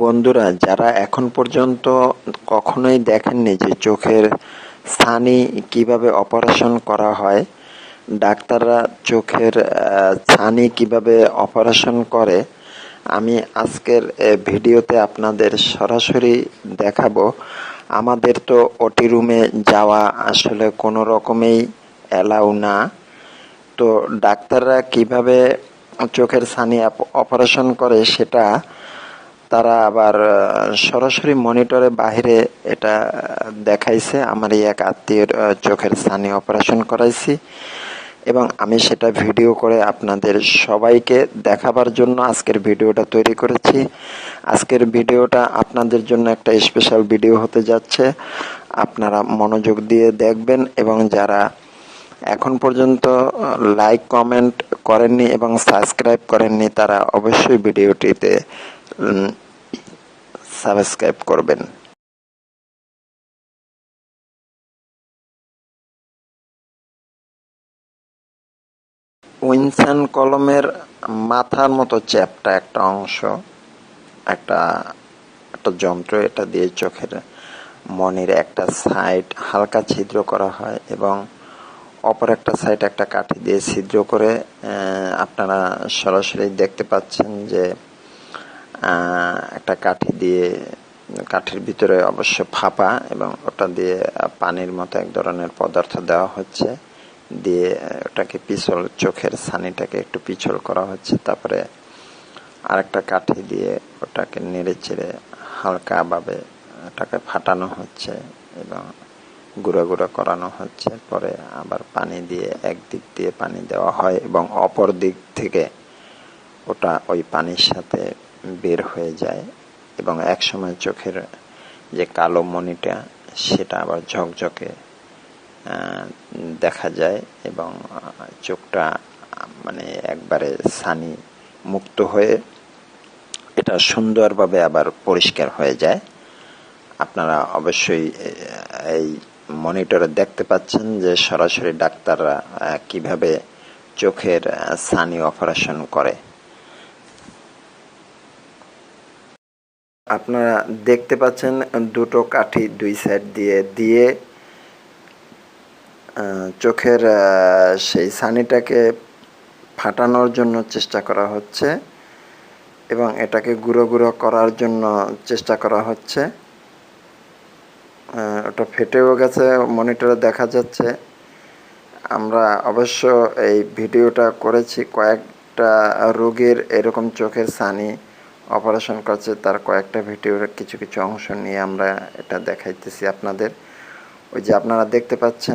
বন্ধুরা, যারা এখন পর্যন্ত কখনোই দেখেননি যে চোখের ছানি কীভাবে অপারেশন করা হয়, ডাক্তাররা চোখের ছানি কীভাবে অপারেশন করে, আমি আজকের ভিডিওতে আপনাদের সরাসরি দেখাবো। আমাদের তো ওটি রুমে যাওয়া আসলে কোনো রকমেই অ্যালাউ না। তো ডাক্তাররা কীভাবে চোখের ছানি অপারেশন করে সেটা তারা আবার সরাসরি মনিটরে বাইরে এটা দেখাইছে। আমার এই এক আত্মীয়ের চোখের ছানি অপারেশন করাইছি। এবং আমি সেটা ভিডিও করে আপনাদের সবাইকে দেখাবার জন্য আজকের ভিডিওটা তৈরি করেছি। আজকের ভিডিওটা আপনাদের জন্য একটা স্পেশাল ভিডিও হতে যাচ্ছে। আপনারা মনোযোগ দিয়ে দেখবেন এবং যারা এখন পর্যন্ত লাইক কমেন্ট করেননি এবং সাবস্ক্রাইব করেননি, তারা অবশ্যই ভিডিওটিতে সাবস্ক্রাইব করবেন। উইনসান কলমের মাথার মতো চ্যাপটা একটা অংশ, একটা একটা যন্ত্র, এটা দিয়ে চোখের মনির একটা সাইড হালকা ছিদ্র করা হয় এবং অপর একটা সাইড একটা কাঠি দিয়ে ছিদ্র করে আপনারা সরাসরি দেখতে পাচ্ছেন যে একটা কাঠি দিয়ে, কাঠির ভিতরে অবশ্য ফাঁপা এবং ওটা দিয়ে পানির মতো এক ধরনের পদার্থ দেওয়া হচ্ছে। দিয়ে ওটাকে পিছল, চোখের ছানিটাকে একটু পিছল করা হচ্ছে। তারপরে আরেকটা কাঠি দিয়ে ওটাকে নেড়ে চেড়ে হালকাভাবে ওটাকে ফাটানো হচ্ছে এবং গুঁড়ো গুঁড়ো করানো হচ্ছে। পরে আবার পানি দিয়ে একদিক দিয়ে পানি দেওয়া হয় এবং অপর দিক থেকে ওটা ওই পানির সাথে বের হয়ে যায় এবং একসময় চোখের যে কালো মনিটা সেটা আবার ঝকঝকে দেখা যায় এবং চোখটা মানে একবারে সানি মুক্ত হয়ে এটা সুন্দরভাবে আবার পরিষ্কার হয়ে যায়। আপনারা অবশ্যই এই মনিটরে দেখতে পাচ্ছেন যে সরাসরি ডাক্তাররা কীভাবে চোখের ছানি অপারেশন করে। আপনারা দেখতে পাচ্ছেন দুটো কাঠি দুই সাইড দিয়ে দিয়ে চোখের সেই ছানিটাকে ফাটানোর জন্য চেষ্টা করা হচ্ছে এবং এটাকে গুঁড়ো গুঁড়ো করার জন্য চেষ্টা করা হচ্ছে। ওটা ফেটেও গেছে, মনিটরে দেখা যাচ্ছে। আমরা অবশ্য এই ভিডিওটা করেছি, কয়েকটা রোগীর এরকম চোখের ছানি অপারেশন করছে, তার কয়েকটা ভিডিওর কিছু কিছু অংশ নিয়ে আমরা এটা দেখাইতেছি আপনাদের। ওই যে আপনারা দেখতে পাচ্ছেন